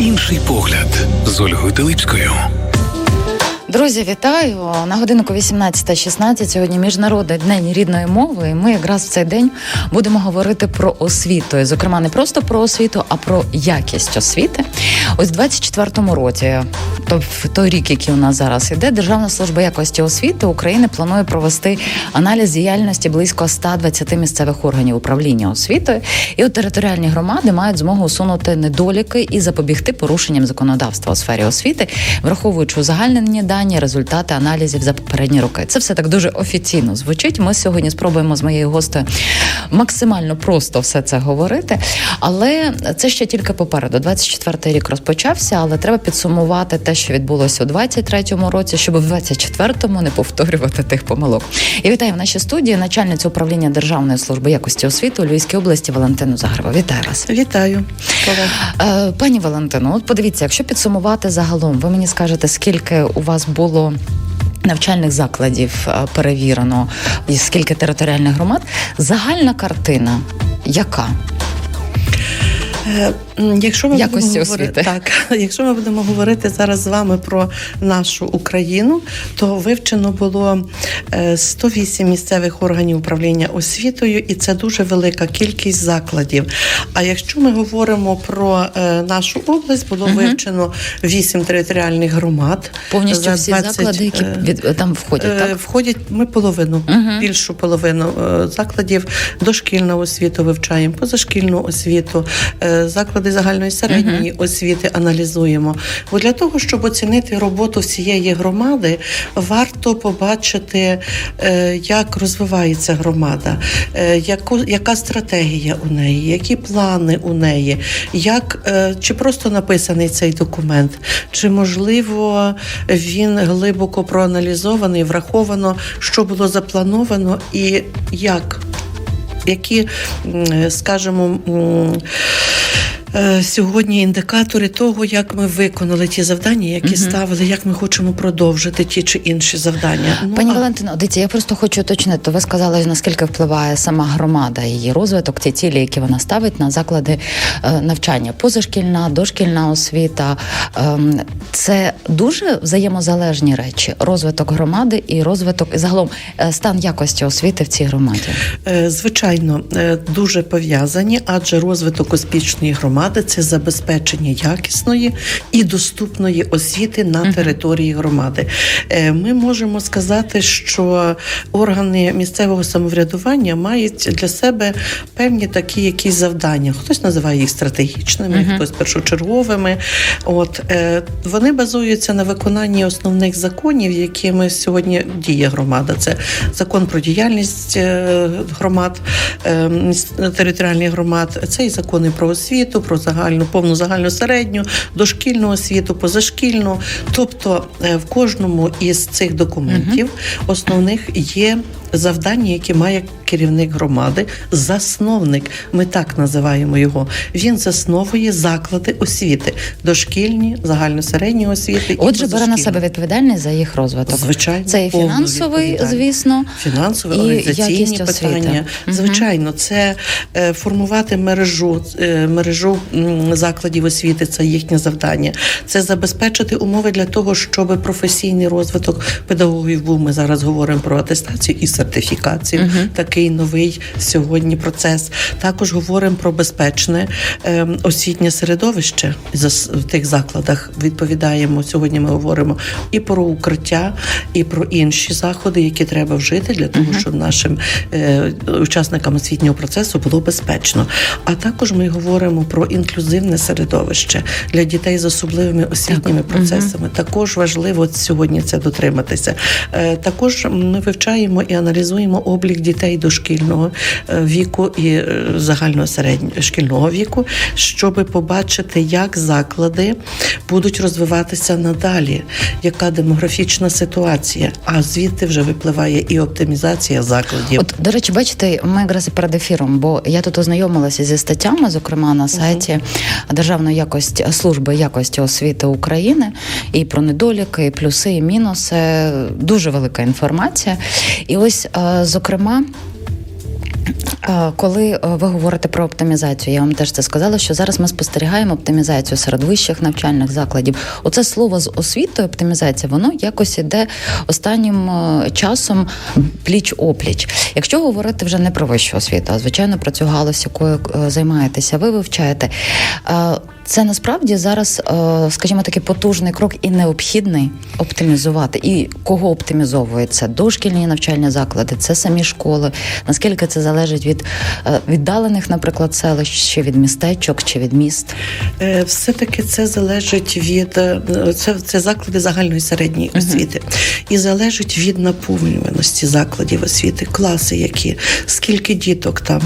Інший погляд з Ольгою Телипською. Друзі, вітаю на годинку 18.16. Сьогодні міжнародний день рідної мови. І ми якраз в цей день будемо говорити про освіту. І, зокрема, не просто про освіту, а про якість освіти. Ось в 24-му році, то в той рік, який у нас зараз іде, Державна служба якості освіти України планує провести аналіз діяльності близько 120 місцевих органів управління освітою. І от територіальні громади мають змогу усунути недоліки і запобігти порушенням законодавства у сфері освіти, враховуючи узагальнені дані, результати аналізів за попередні роки. Це все так дуже офіційно звучить. Ми сьогодні спробуємо з моєю гостею максимально просто все це говорити. Але це ще тільки попереду. 24-й рік розпочався, але треба підсумувати те, що відбулося у 23-му році, щоб в 24-му не повторювати тих помилок. І вітаю в нашій студії начальницю управління Державної служби якості освіти у Львівській області Валентину Загребу. Вітаю вас. Вітаю. Е, Пані Валентино, от подивіться, якщо підсумувати загалом, ви мені скажете, скільки у вас було. Навчальних закладів е, перевірено, скільки територіальних громад. Загальна картина яка? Е, Якщо ми Якості будемо говорити, так, якщо ми будемо говорити зараз з вами про нашу Україну, то вивчено було е, 108 місцевих органів управління освітою, і це дуже велика кількість закладів. А якщо ми говоримо про е, нашу область, було Мгм. вивчено 8 територіальних громад. Повністю За всі заклади, які е, від там входять, Е, так? Входять ми половину, Мгм. більшу половину е, закладів дошкільну освіту вивчаємо, позашкільну освіту, е, заклади загальної середньої освіти аналізуємо. Бо для того, щоб оцінити роботу всієї громади, варто побачити, е, як розвивається громада, е, яку, яка стратегія у неї, які плани у неї, як е, чи просто написаний цей документ, чи можливо він глибоко проаналізований, враховано, що було заплановано і як. Які, скажімо, сьогодні індикатори того, як ми виконали ті завдання, які Мгм. ставили, як ми хочемо продовжити ті чи інші завдання. Ну, Пані а- Валентино, дивіться, я просто хочу уточнити. Ви сказали, наскільки впливає сама громада, її розвиток, ті цілі, які вона ставить на заклади е, навчання, позашкільна, дошкільна освіта. Ем, це дуже взаємозалежні речі: розвиток громади і розвиток і загалом е, стан якості освіти в цій громаді. Е, Звичайно, е, дуже пов'язані, адже розвиток успішної громади це забезпечення якісної і доступної освіти на території громади. Е, Ми можемо сказати, що органи місцевого самоврядування мають для себе певні такі якісь завдання. Хтось називає їх стратегічними, Мгм. хтось першочерговими. От е, вони базуються на виконанні основних законів, якими сьогодні діє громада. Це закон про діяльність е, громад, е, територіальних громад. Це і закони про освіту, про загальну повну загальну середню, дошкільну освіту, позашкільну. Тобто е, в кожному із цих документів основних є завдання, які має керівник громади, засновник. Ми так називаємо його. Він засновує заклади освіти, дошкільні, загальносередні освіти. Отже, бере на себе відповідальність за їх розвиток. Звичайно, Це і фінансовий, звісно. Фінансові І організаційні питання. Мгм. Звичайно, це е, формувати мережу, е, мережу закладів освіти. Це їхнє завдання. Це забезпечити умови для того, щоб професійний розвиток педагогів був. Ми зараз говоримо про атестацію і сертифікацію. Мгм. Такий новий сьогодні процес. Також говоримо про безпечне е, освітнє середовище зас- в тих закладах. Відповідаємо сьогодні. Ми говоримо і про укриття, і про інші заходи, які треба вжити для того, Мгм. щоб нашим е, учасникам освітнього процесу було безпечно. А також ми говоримо про інклюзивне середовище для дітей з особливими освітніми Так. процесами. Також важливо сьогодні це дотриматися. Е, Також ми вивчаємо і аналізуємо облік дітей дошкільного е, віку і е, загального середнього шкільного віку, щоб побачити, як заклади будуть розвиватися надалі, яка демографічна ситуація. А звідти вже випливає і оптимізація закладів. От, до речі, бачите, ми якраз і перед ефіром, бо я тут ознайомилася зі статтями, зокрема на сайті Державної якості служби якості освіти України, і про недоліки, і плюси, і мінуси. Дуже велика інформація. І ось, е, зокрема. Е, Коли е, ви говорите про оптимізацію, я вам теж це сказала, що зараз ми спостерігаємо оптимізацію серед вищих навчальних закладів. Оце слово з освітою, оптимізація, воно якось іде останнім е, часом пліч опліч. Якщо говорити вже не про вищу освіту, а звичайно про цю галузь, якою займаєтеся, ви вивчаєте. Це насправді зараз, скажімо, такий потужний крок і необхідний оптимізувати. І кого оптимізовується? Дошкільні навчальні заклади, це самі школи. Наскільки це залежить від е, віддалених, наприклад, селищ, чи від містечок, чи від міст? Е, Все-таки це залежить від е, це, це заклади загальної середньої освіти, і залежить від наповнюваності закладів освіти, класи, які скільки діток там.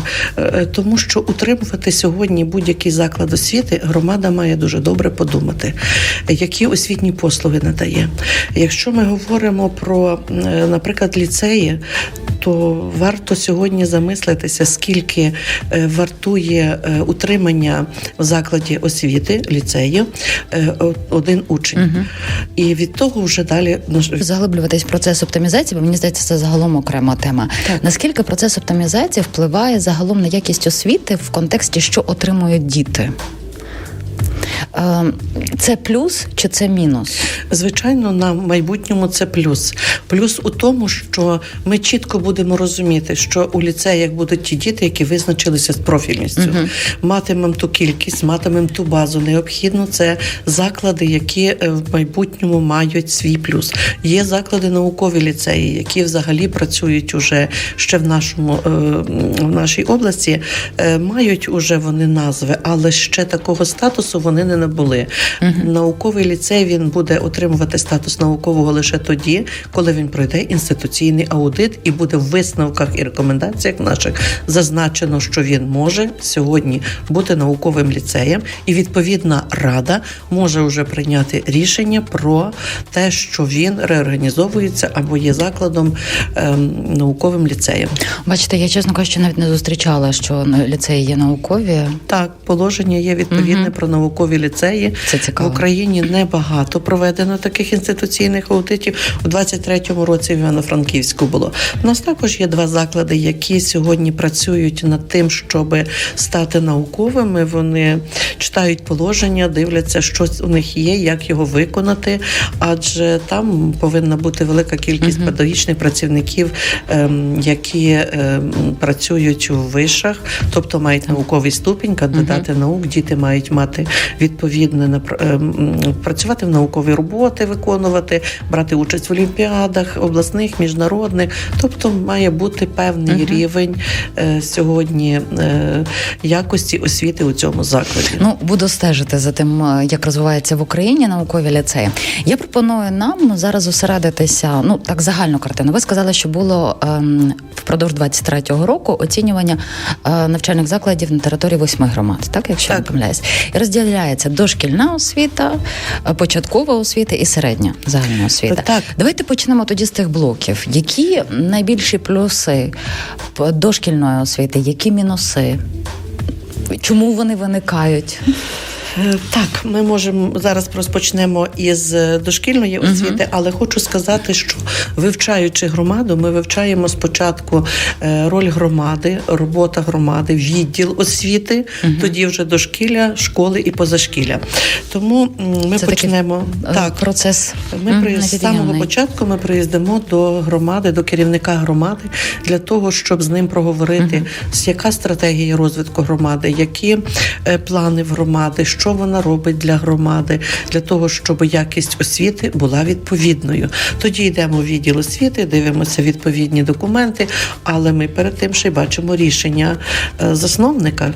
Тому що утримувати сьогодні будь-який заклад освіти громада має дуже добре подумати, які освітні послуги надає. Якщо ми говоримо про, наприклад, ліцеї, то варто сьогодні замислитися, скільки е, вартує е, утримання в закладі освіти ліцею е, один учень. І від того вже далі Заглиблюватись в процес оптимізації, бо мені здається, це загалом окрема тема. Так. Наскільки процес оптимізації впливає загалом на якість освіти в контексті, що отримують діти? Е, Це плюс чи це мінус? Звичайно, на майбутньому це плюс. Плюс у тому, що ми чітко будемо розуміти, що у ліцеях будуть ті діти, які визначилися з профільністю. Матимемо ту кількість, матимемо ту базу. Необхідно це заклади, які е, в майбутньому мають свій плюс. Є заклади наукові ліцеї, які взагалі працюють уже ще в нашому е, в нашій області, е, мають уже вони назви, але ще такого статусу вони не набули. Науковий ліцей він буде отримувати статус наукового лише тоді, коли він пройде інституційний аудит і буде в висновках і рекомендаціях наших зазначено, що він може сьогодні бути науковим ліцеєм, і відповідна рада може вже прийняти рішення про те, що він реорганізовується або є закладом ем, науковим ліцеєм. Бачите, я чесно кажучи, навіть не зустрічала, що ліцеї є наукові. Так, положення є відповідне про наукові ліцеї. Це цікаво. В Україні небагато проведено таких інституційних аудитів. У 23-му році в Івано-Франківську було. У нас також є два заклади, які сьогодні працюють над тим, щоб стати науковими. Вони читають положення, дивляться, що у них є, як його виконати. Адже там повинна бути велика кількість педагогічних працівників, ем, які ем, працюють у вишах, тобто мають науковий ступінь, кандидати наук, діти мають мати відповідне напр- ем, працювати в наукові роботи, виконувати, брати участь в олімпіадах, обласних, міжнародних. Тобто має бути певний рівень е, сьогодні е, якості освіти у цьому закладі. Ну, буду стежити за тим, е, як розвивається в Україні наукові ліцеї. Я пропоную нам зараз зосередитися. Ну так загальну картину. Ви сказали, що було ем, впродовж 23-го року оцінювання е, навчальних закладів на території восьми громад, так якщо я не помиляюсь, і розділяється дошкільна освіта, е, початкова освіта і середня загальна освіта. Так. Давайте почнемо тоді з тих блоків. Які найбільші плюси дошкільної освіти, які мінуси? Чому вони виникають? Е, Так, ми можемо зараз розпочнемо із е, дошкільної освіти, але хочу сказати, що вивчаючи громаду, ми вивчаємо спочатку е, роль громади, робота громади, відділ освіти, тоді вже дошкілля, школи і позашкілля. Тому ми Це почнемо так. процес Ми при з самого початку ми приїздимо до громади, до керівника громади для того, щоб з ним проговорити, з яка стратегія розвитку громади, які плани в громади, що вона робить для громади, для того, щоб якість освіти була відповідною. Тоді йдемо в відділ освіти, дивимося відповідні документи, але ми перед тим ще й бачимо рішення е, засновника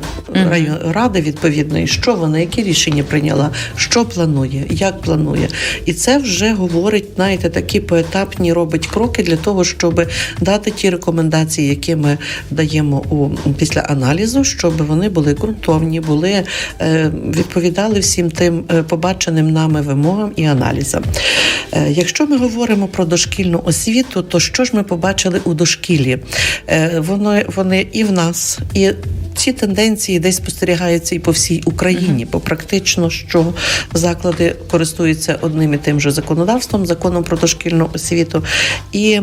ради відповідної, що вона, які рішення прийняла, що планує, як планує. І це вже говорить, знаєте, такі поетапні робить кроки для того, щоб дати ті рекомендації, які ми даємо у після аналізу, щоб вони були ґрунтовні, були е, відповідали всім тим е, побаченим нами вимогам і аналізам. Е, якщо ми говоримо про дошкільну освіту, то що ж ми побачили у дошкіллі? Вони, вони і в нас, і ці тенденції десь спостерігаються і по всій Україні, бо практично що заклади користуються одним і тим же законодавством, законом про дошкільну освіту. І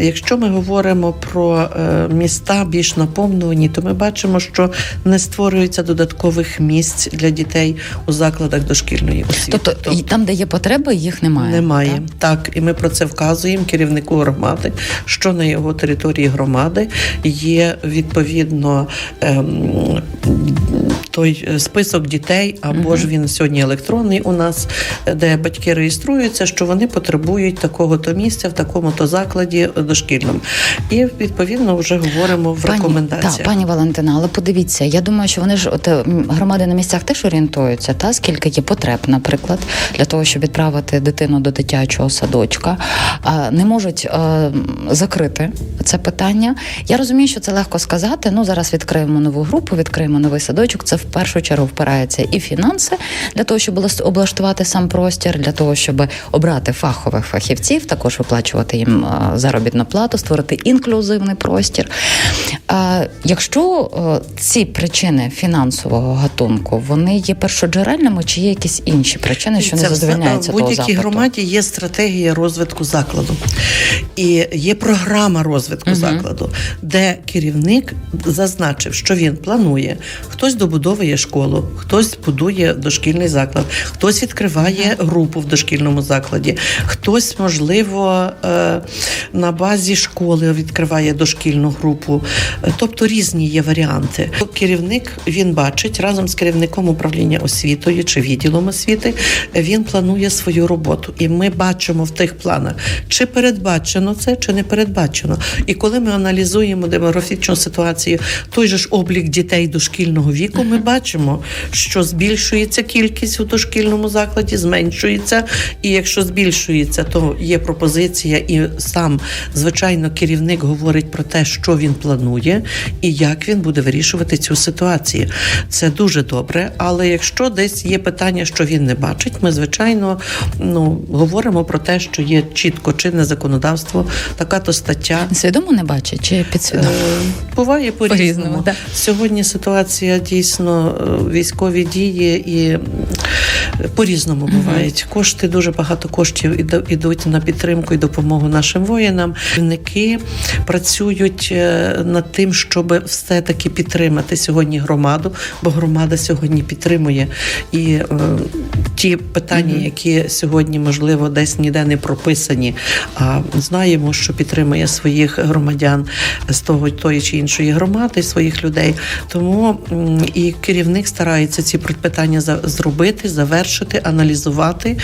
якщо ми говоримо про е, міста більш наповнені, то ми бачимо, що не створюється додаткових місць для дітей у закладах дошкільної освіти. Тобто, і там, де є потреби, їх немає. Немає так? так, і ми про це вказуємо керівнику громади, що на його території громади є відповідно ем, той е, список дітей, або ж він сьогодні електронний у нас, де батьки реєструються, що вони потребують такого то місця в такому то закладі дошкільному. І відповідно вже говоримо в рекомендаціях. Так, пані Валентина, але подивіться, я думаю, що вони ж от е, громади на місцях теж орієнтуються, та скільки є потреб, наприклад, для того, щоб відправити дитину до дитячого садочка, а не можуть е, закрити це питання. Я розумію, що це легко сказати. Ну зараз відкриємо нову групу, відкриємо новий садочок. Це в першу чергу впирається і фінанси для того, щоб облаштувати сам простір, для того, щоб обрати фахових фахівців, також виплачувати їм заробітну плату, створити інклюзивний простір. Якщо ці причини фінансового гатунку вони є першоджерельними, чи є якісь інші причини, що не Це задовольняються в будь-якій запиту? громаді є стратегія розвитку закладу і є програма розвитку закладу, де керівник зазначив, що він планує. Хтось добудовує школу, хтось будує дошкільний заклад, хтось відкриває групу в дошкільному закладі, хтось, можливо, е, на базі школи відкриває дошкільну групу. Е, Тобто різні є варіанти. Керівник він бачить разом з керівником управління освітою чи відділом освіти. Він планує свою роботу, і ми бачимо в тих планах, чи передбачено це, чи не передбачено. І коли ми аналізуємо демографічну ситуацію, той же ж облік дітей дошкільного віку, ми бачимо, що збільшується кількість у дошкільному закладі, зменшується. І якщо збільшується, то є пропозиція, і сам звичайно керівник говорить про те, що він планує і як він буде вирішувати цю ситуацію. Це дуже добре. Але якщо десь є питання, що він не бачить, ми звичайно ну говоримо про те, що є чітко чинне законодавство, така то стаття. Свідомо не бачить чи підсвідомо? Е, Буває. По-різному, так. Сьогодні ситуація дійсно е, військові дії і по-різному бувають. Кошти дуже багато коштів ідуть на підтримку і допомогу нашим воїнам. Війники працюють е, над тим, щоб все таки підтримати сьогодні громаду, бо громада сьогодні підтримує і е, ті питання, які сьогодні можливо десь ніде не прописані. А знаємо, що підтримує своїх громадян з того тої чи іншої громади, своїх людей. Тому і керівник старається ці питання зробити, завершити, аналізувати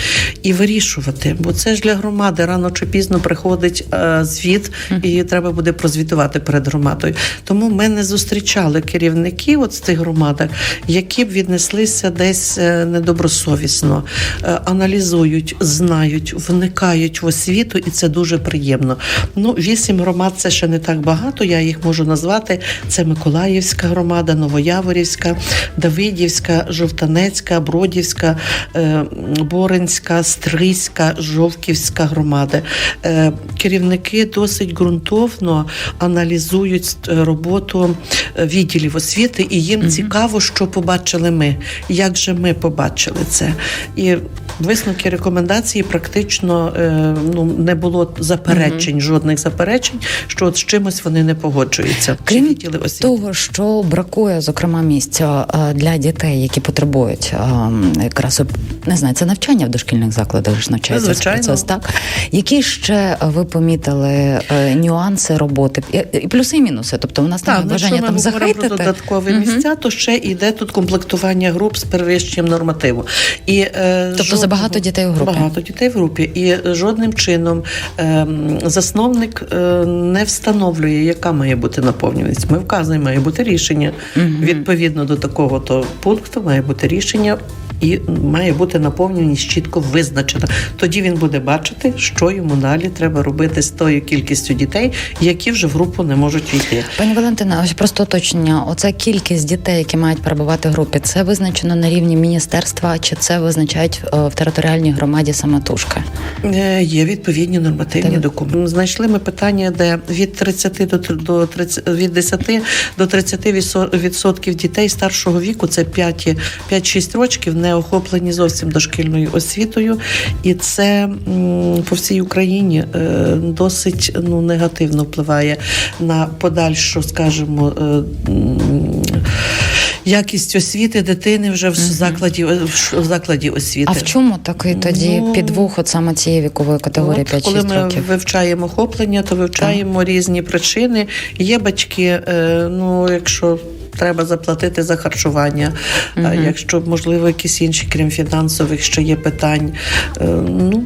і вирішувати. Бо це ж для громади рано чи пізно приходить е, звіт, і треба буде прозвітувати перед громадою. Тому ми не зустрічали керівників от з тих громадах, які б віднеслися десь е, недобросовісно, е, аналізують, знають, вникають в освіту, і це дуже приємно. Ну, вісім громад це ще не так багато. Я їх можу назвати. Це Миколаївська громада, Новояворівська, Давидівська, Жовтанецька, Бродівська, е, Боринська, Стрийська, Жовківська громади. Е, Керівники досить ґрунтовно аналізують роботу відділів освіти, і їм цікаво, що побачили ми, як же ми побачили це. І висновки рекомендації практично е, ну, не було заперечень, жодних заперечень, що от з чимось вони не погоджуються. Крім того, що бракує, зокрема, місця е, для дітей, які потребують е, якраз не знаю, це навчання в дошкільних закладах ж навчається Звичайно. процес, так які ще ви помітили нюанси роботи і, плюси і мінуси? Тобто, у нас Так, немає ну, бажання там захейтити. про додаткові Мгм. місця, то ще йде тут комплектування груп з перевищенням нормативу. І, е, Тобто забагато дітей у групі? Багато дітей в групі. І е, жодним чином е, засновник е, не встановлює, яка має бути наповнюваність. Ми вказуємо, має бути рішення. Відповідно до такого то пункту має бути рішення. І має бути наповненість чітко визначена. Тоді він буде бачити, що йому далі треба робити з тою кількістю дітей, які вже в групу не можуть війти. Пані Валентина, ось просто уточнення. Оця кількість дітей, які мають перебувати в групі, це визначено на рівні міністерства, чи це визначають е, в територіальній громаді самотужки. Е, Є відповідні нормативні Так. документи. Знайшли ми питання, де від 30 до до 30, від 10 до 30 відсо- відсотків дітей старшого віку, це 5 5-6 років, не охоплені зовсім дошкільною освітою, і це по всій Україні е, досить ну негативно впливає на подальшу, скажімо, якість освіти дитини вже в закладі в закладі освіти. А в чому такий тоді Ну, підвух от саме цієї вікової категорії От, 5-6 коли ми років? вивчаємо охоплення, то вивчаємо різні причини. Є батьки, е, ну якщо. Треба заплатити за харчування, а якщо можливо якісь інші, крім фінансових, ще є питань. е, Ну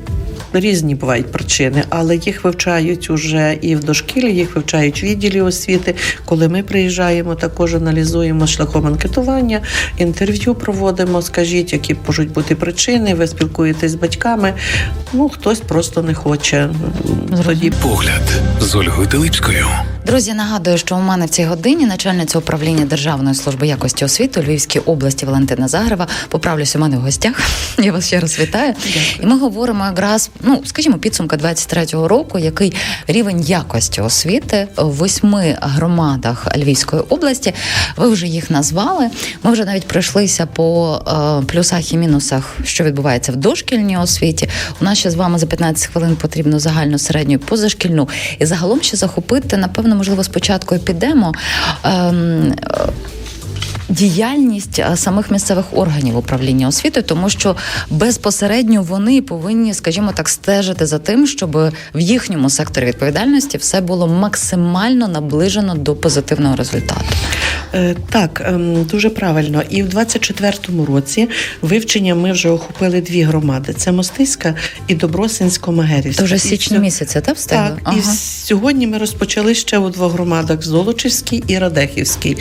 різні бувають причини, але їх вивчають уже і в дошкілі, їх вивчають в відділі освіти. Коли ми приїжджаємо, також аналізуємо шляхом анкетування, інтерв'ю проводимо. Скажіть, які можуть бути причини. Ви спілкуєтесь з батьками. Ну хтось просто не хоче. Тоді Погляд з Ольгою Телипською. Друзі, нагадую, що у мене в цій годині начальниця управління Державної служби якості освіти у Львівській області Валентина Загрева. Поправлюсь, у мене в гостях. Я вас ще раз вітаю. І ми говоримо якраз, ну скажімо, підсумка 23-го року, який рівень якості освіти в восьми громадах Львівської області. Ви вже їх назвали. Ми вже навіть пройшлися по е, плюсах і мінусах, що відбувається в дошкільній освіті. У нас ще з вами за 15 хвилин потрібно загальну середню позашкільну. І загалом ще захопити, напевно, можливо, спочатку і підемо. Ем, Діяльність е, самих місцевих органів управління освітою, тому що безпосередньо вони повинні, скажімо так, стежити за тим, щоб в їхньому секторі відповідальності все було максимально наближено до позитивного результату. Е, Так, ем, дуже правильно. І в 24-му році вивчення ми вже охопили дві громади: це Мостиська і Добросинсько-Магерівська. Це вже І місяці, та встигли? Так, і сьогодні ми розпочали ще у двох громадах Золочівській і Радехівській.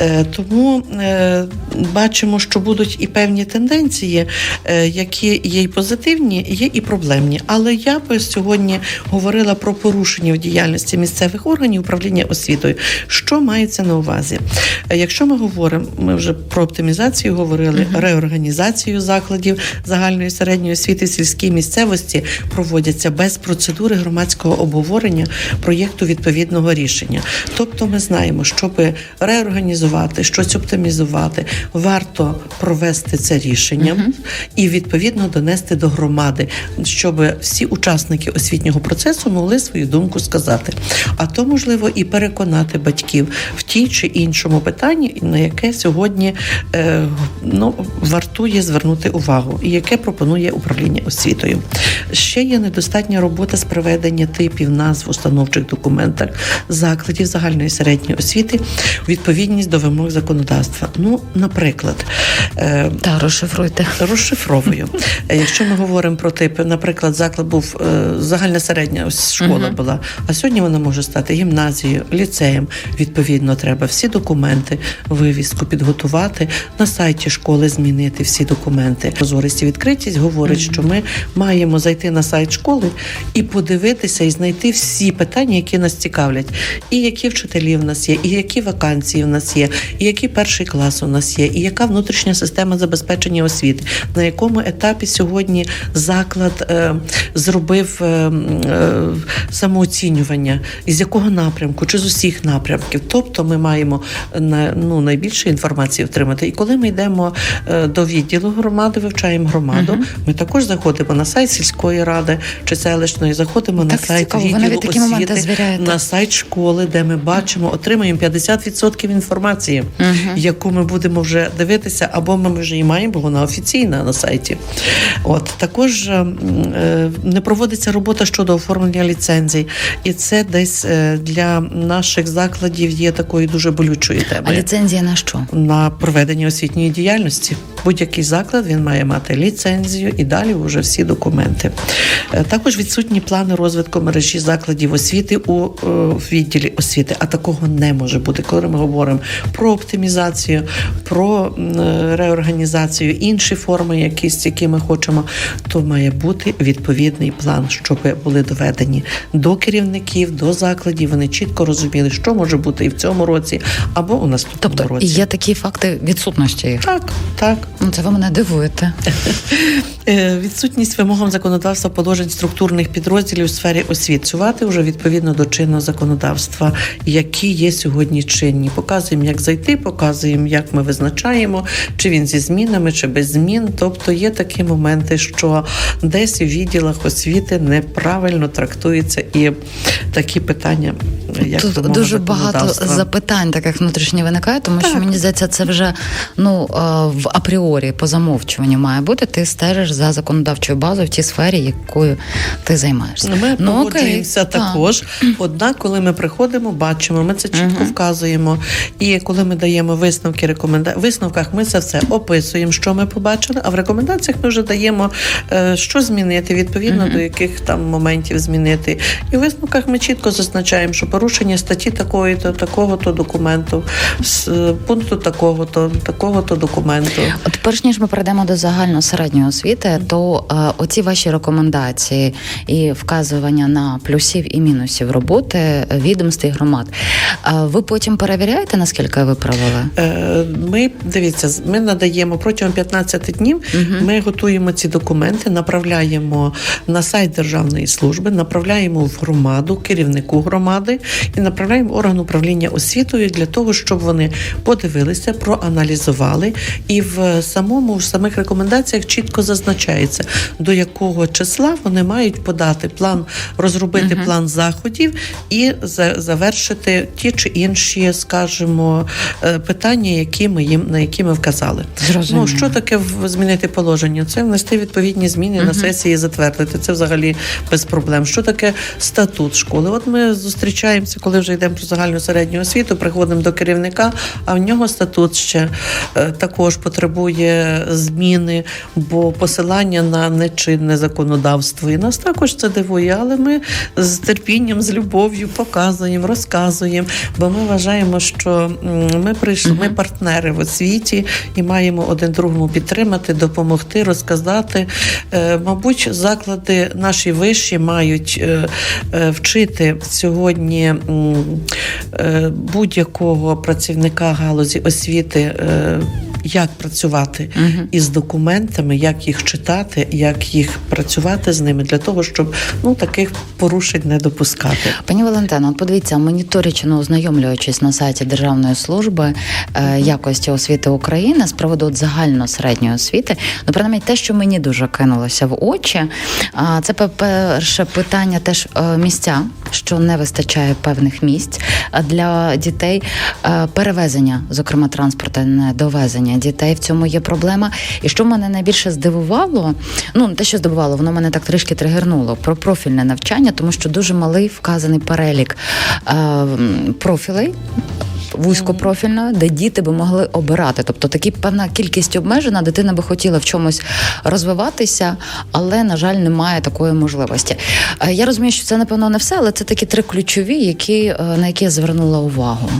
Е, тому бачимо, що будуть і певні тенденції, е, які є і позитивні, є і проблемні. Але я би сьогодні говорила про порушення в діяльності місцевих органів управління освітою. Що мається на увазі? Е, Якщо ми говоримо, ми вже про оптимізацію говорили, реорганізацію закладів загальної середньої освіти в сільській місцевості проводяться без процедури громадського обговорення проєкту відповідного рішення. Тобто, ми знаємо, щоб реорганізувати, щось оптимізувати, варто провести це рішення і відповідно донести до громади, щоб всі учасники освітнього процесу могли свою думку сказати. А то можливо і переконати батьків в тій чи іншому питанні, на яке сьогодні е, ну, вартує звернути увагу, і яке пропонує управління освітою. Ще є недостатня робота з приведення типів назв установчих документах закладів загальної середньої освіти відповідність до вимог законодавства. Ну, наприклад, е, Та розшифруйте. розшифровую. Якщо ми говоримо про типи, наприклад, заклад був е, загальна середня ось школа Мгм. була, а сьогодні вона може стати гімназією, ліцеєм. Відповідно, треба всі документи, вивіску підготувати на сайті школи, змінити всі документи. Прозорість і відкритість говорить, що ми маємо зайти на сайт школи і подивитися і знайти всі питання, які нас цікавлять, і які вчителі в нас є, і які вакансії в нас є, і який перший клас у нас є, і яка внутрішня система забезпечення освіти, на якому етапі сьогодні заклад е, зробив е, е, самооцінювання, із якого напрямку, чи з усіх напрямків. Тобто ми маємо на ну найбільше інформації отримати. І коли ми йдемо е, до відділу громади, вивчаємо громаду, ми також заходимо на сайт сільської ради чи селищної, заходимо на сайт цікаво, відділу такі освіти, на сайт школи, де ми бачимо, отримуємо 50% інформації, Мгм. Яку ми будемо вже дивитися, або ми вже і маємо, бо вона офіційна на сайті. От також е, е, не проводиться робота щодо оформлення ліцензій, і це десь е, для наших закладів є такою дуже болючою темою. А ліцензія на що? На проведення освітньої діяльності будь-який заклад він має мати ліцензію і далі вже всі документи. Е, Також відсутні плани розвитку мережі закладів освіти у е, відділі освіти, а такого не може бути. Коли ми говоримо про оптимізацію. Рекомендацію про реорганізацію, інші форми, якісь, які ми хочемо, то має бути відповідний план, щоб були доведені до керівників, до закладів. Вони чітко розуміли, що може бути і в цьому році, або у наступному Тобто році. є такі факти відсутності їх. Так, так. Ну, Це ви мене дивуєте. Е, Відсутність вимогам законодавства положень структурних підрозділів у сфері освіцювати вже відповідно до чинного законодавства, які є сьогодні чинні. Показуємо, як зайти, показуємо, як ми визначаємо, чи він зі змінами, чи без змін. Тобто є такі моменти, що десь у відділах освіти неправильно трактуються і такі питання, як Тут дуже багато запитань таких внутрішньо виникає, тому що мені здається, це вже ну е, в апріорі по замовчуванню має бути. Ти стежиш за законодавчою базою в тій сфері, якою ти займаєшся. Ми ну, окей, погоджуємося так. також. Однак, коли ми приходимо, бачимо, ми це чітко вказуємо. І коли ми даємо висновки, рекоменда... в висновках ми це все описуємо, що ми побачили. А в рекомендаціях ми вже даємо, е, що змінити, відповідно до яких там моментів змінити. І в висновках ми чітко зазначаємо, що порушення статті такої, то такого то документу, е, пункту такого, то такого то документу. От перш ніж ми перейдемо до загально середньої освіти, то е, оці ваші рекомендації і вказування на плюсів і мінусів роботи відомств і громад. е, ви потім перевіряєте, наскільки ви провели? Е, Ми дивіться, ми надаємо протягом 15 днів. Ми готуємо ці документи, направляємо на сайт державної служби, направляємо в громаду, керівнику громади і направляємо орган управління освітою для того, щоб вони подивилися, проаналізували. І в самому в самих рекомендаціях чітко зазначається, до якого числа вони мають подати план, розробити план заходів і завершити ті чи інші, скажімо, е, питання, які ми їм на які ми вказали. Зрозуміло. Ну що таке змінити положення? Це внести відповідні зміни на сесії, і затвердити. Це взагалі без проблем. Що таке статут школи? От ми зустрічаємося, коли вже йдемо про загальну середню освіту, приходимо до керівника, а в нього статут ще е, також потребує зміни, бо посилання на нечинне законодавство. І нас також це дивує, але ми з терпінням, з любов'ю показуємо, розказуємо, бо ми вважаємо, що ми прийшли, ми партнери в освіті і маємо один другому підтримати, допомогти, розказати. Е, Мабуть, заклади наші вищі мають е, е, вчити сьогодні е, будь-якого працівника галузі освіти. Як працювати із документами, як їх читати, як їх працювати з ними для того, щоб ну таких порушень не допускати. Пані Валентино, от подивіться, моніторячи, ну, ознайомлюючись на сайті Державної служби е, якості освіти України з приводу от загально-середньої освіти, ну принаймні те, що мені дуже кинулося в очі, а, це пе- перше питання теж е, місця, що не вистачає певних місць для дітей, е, перевезення, зокрема транспортне довезення дітей. В цьому є проблема. І що мене найбільше здивувало, ну те, що здивувало, воно мене так трішки тригернуло про профільне навчання, тому що дуже малий вказаний перелік е, профілей. Вузькопрофільно, де діти би могли обирати, тобто такі певна кількість обмежена, дитина би хотіла в чомусь розвиватися, але на жаль, немає такої можливості. Е, Я розумію, що це напевно не все, але це такі три ключові, які е, на які я звернула увагу.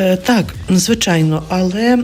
Е, Так, звичайно, але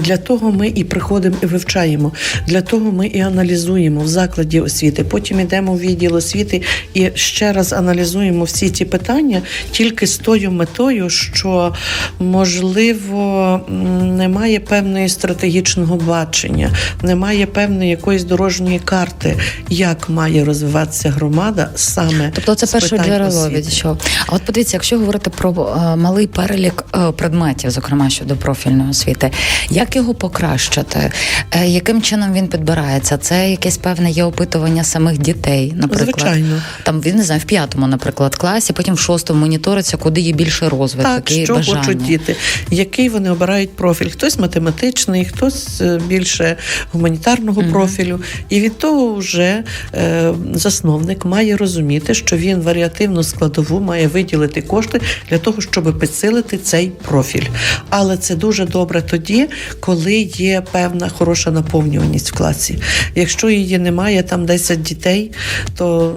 для того ми і приходимо і вивчаємо. Для того ми і аналізуємо в закладі освіти. Потім йдемо в відділ освіти і ще раз аналізуємо всі ці питання тільки з тою метою, що можливо немає певної стратегічного бачення, немає певної якоїсь дорожньої карти, як має розвиватися громада саме. Тобто це перше джерело від що. А от подивіться, якщо говорити про е, малий перелік е, предметів, зокрема щодо профільної освіти, як його покращити? Е, яким чином він підбирається? Це якесь певне є опитування самих дітей, наприклад. Звичайно. Там він не знаю, в п'ятому, наприклад, класі, потім в шостому моніториться, куди є більше розвиток Так, і що бажання. хочуть діти, який вони обирають профіль. Хтось математичний, хтось е, більше гуманітарного профілю. І від того вже е, засновник має розуміти, що він варіативну складову має виділити кошти для того, щоб підсилити цей профіль. Профіль. Але це дуже добре тоді, коли є певна хороша наповнюваність в класі. Якщо її немає, там 10 дітей, то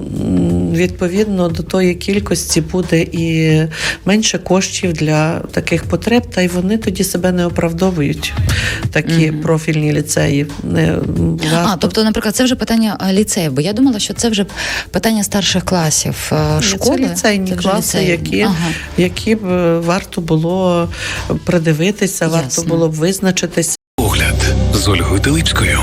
відповідно до тої кількості буде і менше коштів для таких потреб, та й вони тоді себе не оправдовують. Такі Мгм. профільні ліцеї. Не А, тобто, наприклад, це вже питання е, ліцеїв, бо я думала, що це вже питання старших класів е, школи. Це ліцейні Це класи, ліцеї. які, Ага. які б варто було придивитися, варто Ясно. було б визначитися. Огляд з Ольгою Теличкою.